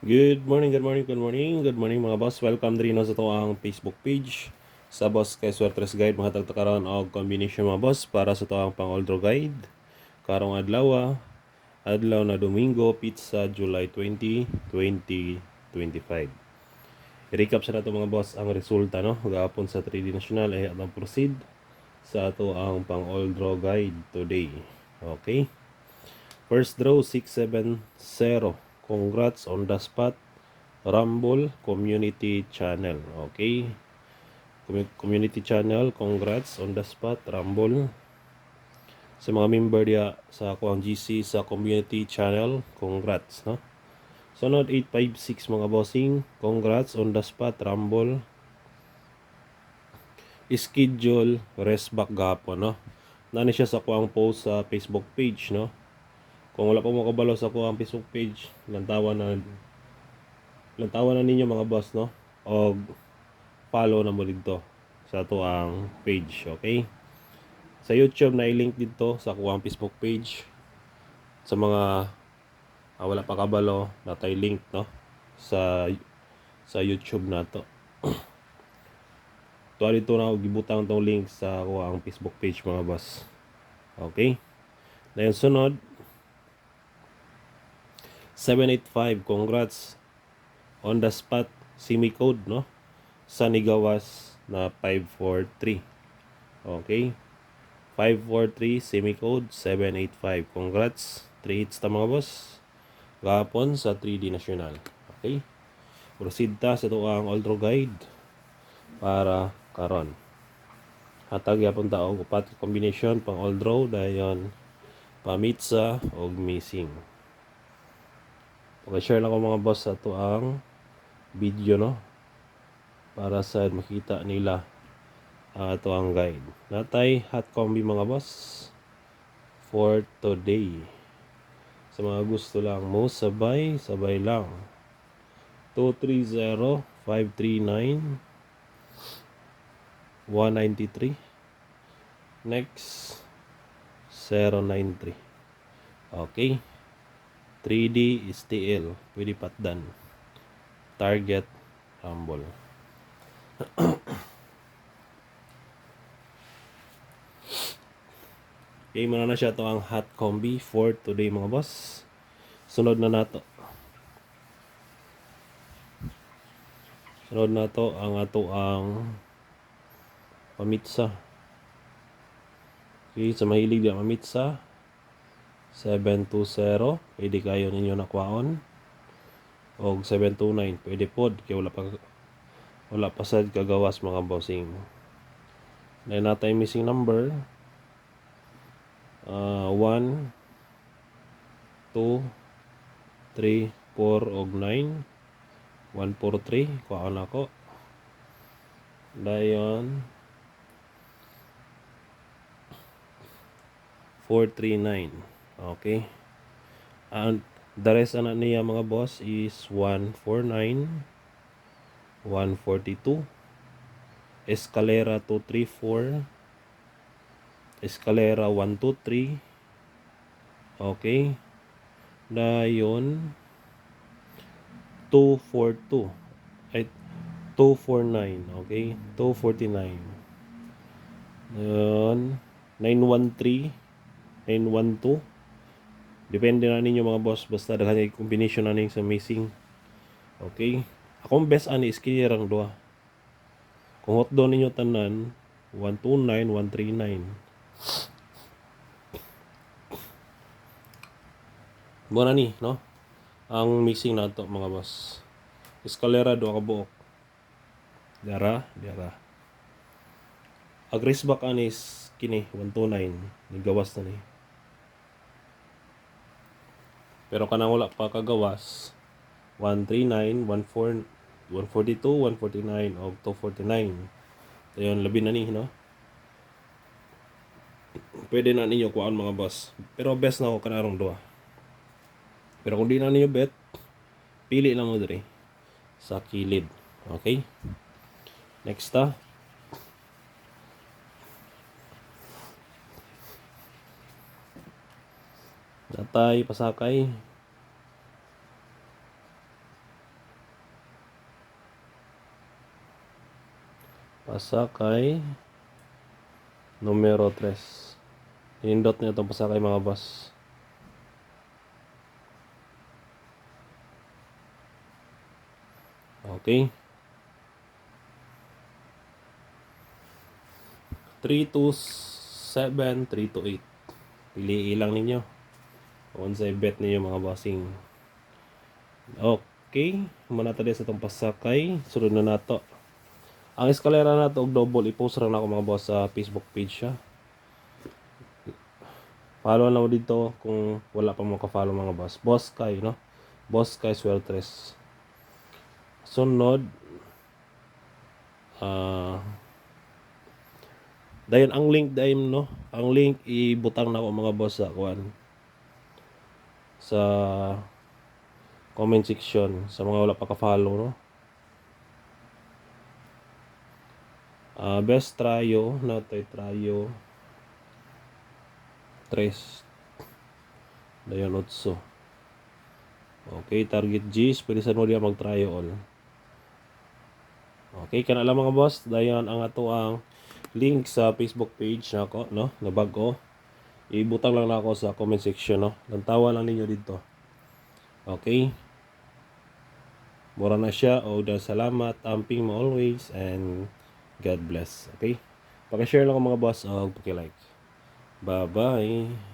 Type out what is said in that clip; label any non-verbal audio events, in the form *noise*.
Good morning, good morning, good morning, good morning mga boss. Welcome din sa to ang Facebook page sa Boss kay Swertres Guide mga tagtakaran og combination mga boss para sa to ang pang Oldro Guide. Karong adlaw, ah, adlaw na Domingo, pizza July 20, 2025. I-recap sa nato mga boss ang resulta no gahapon sa 3D National ay atong proceed sa ato ang pang Oldro Guide today. Okay? First draw 670. Congrats on the spot. Rumble Community Channel. Okay. Commu- Community Channel, congrats on the spot. Rumble. Sa mga member dia sa ako ang GC sa Community Channel, congrats, no? Sunod 856 mga bossing, congrats on the spot. Rumble. Schedule rest back gapon, no? Nani siya sa ako ang post sa Facebook page, no? Kung wala pa mo kabalo sa ako ang Facebook page, lantawan na lantawan na ninyo mga boss no. Og follow na mo dito sa to ang page, okay? Sa YouTube na i-link dito sa ako ang Facebook page. Sa mga ah, wala pa kabalo, natay link no sa sa YouTube na to. *clears throat* Tuwa dito na gibutang tong link sa ako ang Facebook page mga boss. Okay? Dayon sunod, 785 congrats on the spot semi-code no? Sa Nigawas na 543 okay. 543 semi-code 785 congrats. 3 hits ta mga boss. Gahapon sa 3D National. Okay. Proceed ta sa ito ang Ultra Guide para karon. Hatag yapon ta og upat combination pang all draw dayon pamitsa og missing share lang ko mga boss sa to ang video no para sa makita nila uh, to ang guide. Natay hot combi mga boss for today. Sa mga gusto lang mo sabay, sabay lang. 230 539 193 Next 093 Okay 3D is TL. Pwede patdan. Target, Rumble. okay, *clears throat* muna na siya to ang hot combi for today mga boss. Sunod na nato. Sunod na to ang ato ang pamitsa. Okay, sa mahilig di mamitsa, 720 pwede kayo ninyo nakwaon og 729 pwede pod kay wala pa wala pa sad kagawas mga bossing. Na natay missing number. Uh, 1 2 3 4 og 9 143 kwaon ako. Dayon. 439 Okay. And the rest ana niya mga boss is 149 142 Escalera 234 Escalera 123 Okay. Dayon 242 ay 249 okay. 249 Dayon 913 912 Depende na ninyo mga boss. Basta daghan yung combination na ninyo sa missing. Okay. Akong best ani is kinirang doa. Kung hot doon ninyo tanan, 129, 139. Muna ni, no? Ang missing na to mga boss. Escalera do ka buok. Dara, dara. Agris back anis kini 129. Nigawas na ni. Pero kanang wala pa kagawas 139, 14, 142, 149 o 249. So yun, labi na ni, no? Pwede na ninyo kuhaan mga boss. Pero best na ako kanarong duha. Pero kung di na ninyo bet, pili lang mo diri sa kilid. Okay? Next ta. Natay, pasakay. Pasakay. Numero 3. Inindot niya itong pasakay mga boss. Okay. 3 to 7, 3 to 8. Piliin lang ninyo. Kung sa bet ninyo mga bossing. Okay. Muna tayo sa itong pasakay. Sunod na nato. Ang eskalera na to og double i-post ra na ako mga boss sa Facebook page siya. Follow na mo dito kung wala pa mo ka-follow mga boss. Boss Kai, no? Boss Kai Sueltres. Sunod ah dayon ang link dayon no ang link ibutang na ako mga boss sa kuan sa comment section sa mga wala pa ka-follow no? Ah, best tryo na tay tryo 3 dayon 8 okay target G's pwede sa mo diya mag tryo all. Okay kana lang mga boss dayon ang ato ang link sa Facebook page nako no? Na bago ibutang lang ako sa comment section no? Lantawa lang ninyo dito. Okay? Mura na siya. O dahil salamat amping mo always and God bless. Okay? Paki-share lang mga boss. O paki-like. Bye bye